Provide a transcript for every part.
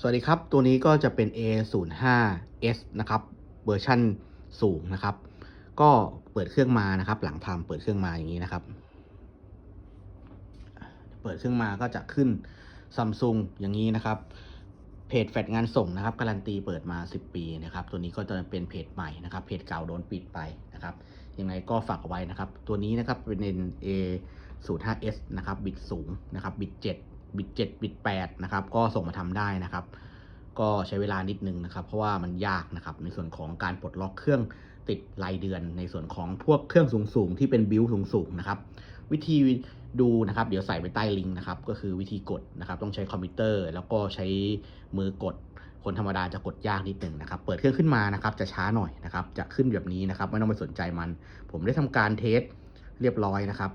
สวัสดีครับ ตัวนี้ก็จะเป็น A05S นะครับ เวอร์ชันสูงนะครับ ก็เปิดเครื่องมานะครับ หลังทำเปิดเครื่องมาอย่างนี้นะครับ เปิดเครื่องมาก็จะขึ้นซัมซุงอย่างนี้นะครับ เพจแฟดงานส่งนะครับ การันตีเปิดมา 10 ปีนะครับ ตัวนี้ก็จะเป็นเพจใหม่นะครับ เพจเก่าโดนปิดไปนะครับ ยังไงก็ฝากเอาไว้นะครับ ตัวนี้นะครับเป็น A05S นะครับ บิตสูงนะครับ บิต7 บิต7บิต8นะครับ ก็ส่งมาทำได้นะครับ ก็ใช้เวลานิดนึงนะครับ เพราะว่ามันยากนะครับ ในส่วนของการปลดล็อกเครื่องติดรายเดือน ในส่วนของพวกเครื่องสูงๆที่เป็นบิลสูงๆนะครับ วิธีดูนะครับ เดี๋ยวใส่ไปใต้ลิงก์นะครับ ก็คือวิธีกดนะครับ ต้องใช้คอมพิวเตอร์ แล้วก็ใช้มือกดคนธรรมดาจะกดยากนิดหนึ่งนะครับ เปิดเครื่องขึ้นมานะครับ จะช้าหน่อยนะครับ จะขึ้นแบบนี้นะครับ ไม่ต้องไปสนใจมัน ผมได้ทำการเทสเรียบร้อยนะครับ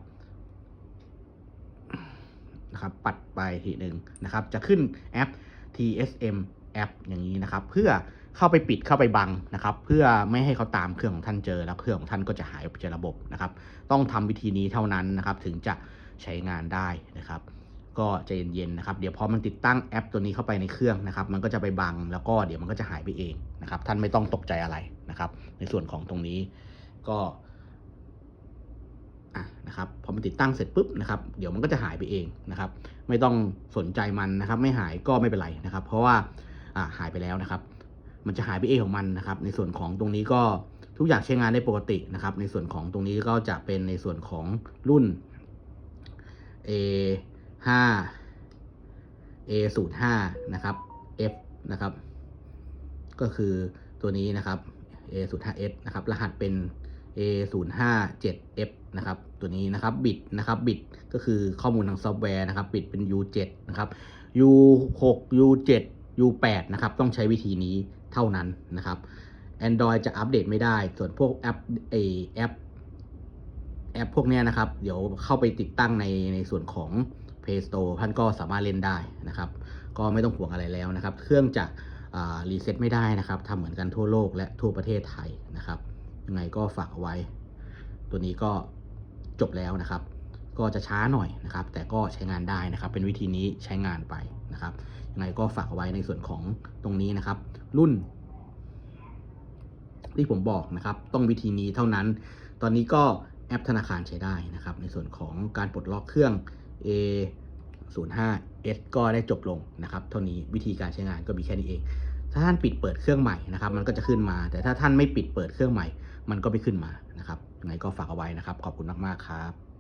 นะครับ ปัดไปทีหนึ่งนะครับ จะขึ้นแอป TSM แอปอย่างนี้นะครับ เพื่อเข้าไปปิดเข้าไปบังนะครับ เพื่อไม่ให้เขาตามเครื่องของท่านเจอแล้วเครื่องของท่านก็จะหายออกจากระบบนะครับ ต้องทำวิธีนี้เท่านั้นนะครับ ถึงจะใช้งานได้นะครับ ก็ใจเย็นๆนะครับ เดี๋ยวพอมันติดตั้งแอปตัวนี้เข้าไปในเครื่องนะครับ มันก็จะไปบังแล้วก็เดี๋ยวมันก็จะหายไปเองนะครับ ท่านไม่ต้องตกใจอะไรนะครับ ในส่วนของตรงนี้ก็ นะครับพอมันติดตั้งเสร็จปุ๊บนะครับเดี๋ยวมันก็จะหายไปเองนะครับ ไม่ต้องสนใจมันนะครับ ไม่หายก็ไม่เป็นไรนะครับ เพราะว่าหายไปแล้วนะครับ มันจะหายไปเองของมันนะครับ ในส่วนของตรงนี้ก็ทุกอย่างใช้งานได้ปกตินะครับ ในส่วนของตรงนี้ก็จะเป็นในส่วนของรุ่น A 5 A 0 5นะครับ F นะครับ ก็คือตัวนี้นะครับ A 0 5 S นะครับ รหัสเป็น A 0 5 7 F นะครับ ตัวนี้นะครับบิตนะครับบิตก็คือข้อมูลทางซอฟต์แวร์นะครับบิตเป็น U 7 นะครับ U 6 U 7 U 8 นะครับต้องใช้วิธีนี้เท่านั้นนะครับ Android จะอัปเดตไม่ได้ ส่วนพวกแอปไอแอปแอปพวกนี้นะครับ เดี๋ยวเข้าไปติดตั้งในในส่วนของ Play Store ท่านก็สามารถเล่นได้นะครับ ก็ไม่ต้องห่วงอะไรแล้วนะครับ เครื่องจะรีเซ็ตไม่ได้นะครับทำเหมือนกันทั่วโลกและทั่วประเทศไทยนะครับ ยังไงก็ฝากเอาไว้ ตัวนี้ก็ จบแล้วนะครับ ก็จะช้าหน่อยนะครับ แต่ก็ใช้งานได้นะครับ เป็นวิธีนี้ใช้งานไปนะครับยังไงก็ฝากไว้ในส่วนของตรงนี้นะครับ รุ่น ที่ผมบอกนะครับ ต้องวิธีนี้เท่านั้น ตอนนี้ก็แอปธนาคารใช้ได้นะครับ ในส่วนของการปลดล็อกเครื่อง A 0 5 S ก็ได้จบลงนะครับ เท่านี้วิธีการใช้งานก็มีแค่นี้เอง ถ้าท่านปิดเปิดเครื่องใหม่นะครับ มันก็จะขึ้นมา แต่ถ้าท่านไม่ปิดเปิดเครื่องใหม่ มันก็ไม่ขึ้นมานะครับ ไงก็ฝากเอาไว้นะครับ ขอบคุณมาก ๆ ครับ